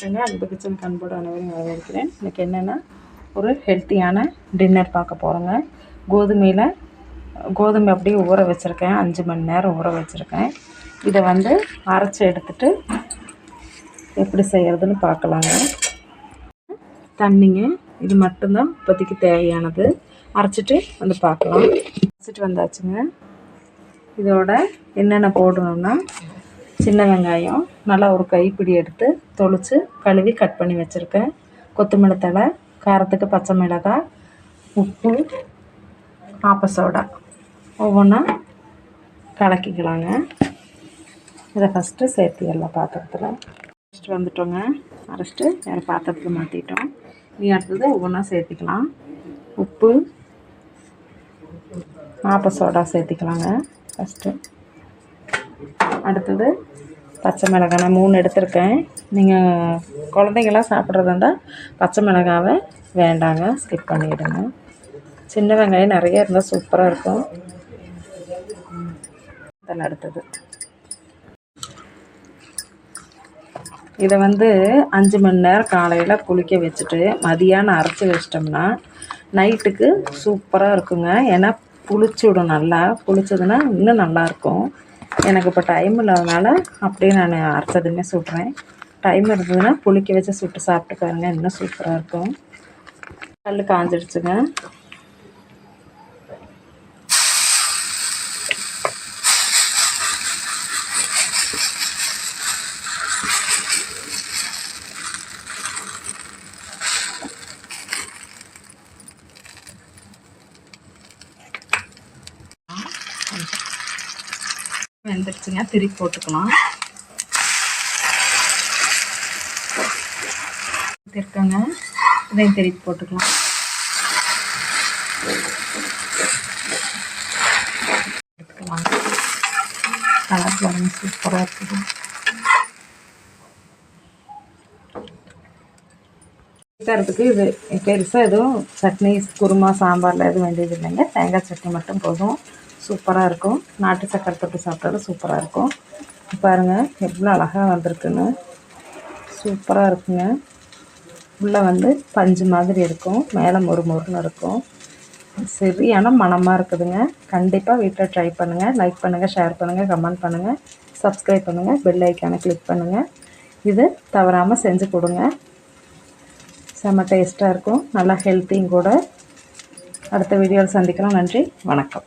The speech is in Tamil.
வணக்கங்க அன்பு கிச்சனுக்கு அன்போடு அனைவரும் வரவேற்கிறேன் இன்றைக்கி என்னென்னா ஒரு ஹெல்த்தியான டின்னர் பார்க்க போகிறோங்க கோதுமையில் கோதுமை அப்படியே ஊற வச்சுருக்கேன். அஞ்சு மணி நேரம் ஊற வச்சுருக்கேன். இதை வந்து அரைச்சி எடுத்துட்டு எப்படி செய்கிறதுன்னு பார்க்கலாங்க. தண்ணிங்க இது மட்டும்தான் இப்போதைக்கு தேவையானது. அரைச்சிட்டு வந்து பார்க்கலாம். அரைச்சிட்டு வந்தாச்சுங்க. இதோட என்னென்ன போடணும்னா சின்ன வெங்காயம் நல்லா ஒரு கைப்பிடி எடுத்து தொளித்து கழுவி கட் பண்ணி வச்சுருக்கேன். கொத்தமல்லி தழை காரத்துக்கு பச்சை மிளகாய் உப்பு ஆப்ப சோடா. ஒவ்வொன்றா கலக்கிக்கலாங்க. இதை ஃபஸ்ட்டு சேர்த்திடலாம் பாத்திரத்தில். ஃபஸ்ட்டு வந்துட்டோங்க. அரைச்சிட்டு வேறு பாத்திரத்தில் மாற்றிட்டோம் நீ அடுத்தது ஒவ்வொன்றா சேர்த்திக்கலாம். உப்பு ஆப்ப சோடா சேர்த்திக்கலாங்க. ஃபஸ்ட்டு அடுத்தது பச்சை மிளகாய் நான் மூணு எடுத்திருக்கேன். நீங்கள் குழந்தைங்களாம் சாப்பிட்றதா இருந்தால் பச்சை மிளகாவை வேண்டாங்க ஸ்கிப் பண்ணிவிடுங்க சின்ன வெங்காயம் நிறைய இருந்தால் சூப்பராக இருக்கும். அதில் அடுத்தது. இதை வந்து அஞ்சு மணி நேரம் காலையில் குளிக்க வச்சுட்டு மதியானம் அரைச்சி வச்சிட்டோம்னா நைட்டுக்கு சூப்பராக இருக்குங்க. ஏன்னா புளிச்சுடும் நல்லா. புளிச்சதுன்னா இன்னும் நல்லாயிருக்கும் எனக்கு இப்போ டைம் இல்லாதனால அப்படியே நான் அரைச்சதுமே சுடுறேன். டைம் இருந்ததுன்னா புளிக்க வச்சு சுட்டு சாப்பிட்டு பாருங்க இன்னும் சூப்பராக இருக்கும். கல் காஞ்சிடுச்சுங்க வெந்துருச்சுங்க. திருப்பி போட்டுக்கலாம். இருக்கங்க இதையும் திருப்பி போட்டுக்கலாம். எடுத்துக்கலாம். கலர் பாருங்க. சூப்பராக இருக்குது. வைக்கிறதுக்கு இது பெருசாக எதுவும் சட்னி குருமா சாம்பாரில் எதுவும் வேண்டியது இல்லைங்க தேங்காய் சட்னி மட்டும் போதும். சூப்பராக இருக்கும். நாட்டு சக்கரை தொட்டு சாப்பிட்டாலும் சூப்பராக இருக்கும். பாருங்கள் எவ்வளோ அழகாக வந்திருக்குன்னு. சூப்பராக இருக்குங்க. உள்ளே வந்து பஞ்சு மாதிரி இருக்கும். மேலே மொறு மொறுன்னு இருக்கும். சரியான மணமாக இருக்குதுங்க. கண்டிப்பாக வீட்டில் ட்ரை பண்ணுங்கள் லைக் பண்ணுங்கள் ஷேர் பண்ணுங்கள் கமெண்ட் பண்ணுங்கள் சப்ஸ்கிரைப் பண்ணுங்கள் பெல் ஐக்கானை கிளிக் பண்ணுங்கள் இது தவறாமல் செஞ்சு கொடுங்க. செம்ம டேஸ்ட்டாக இருக்கும். நல்லா ஹெல்த்தியும் கூட. அடுத்த வீடியோவில் சந்திக்கிறோம் நன்றி. வணக்கம்.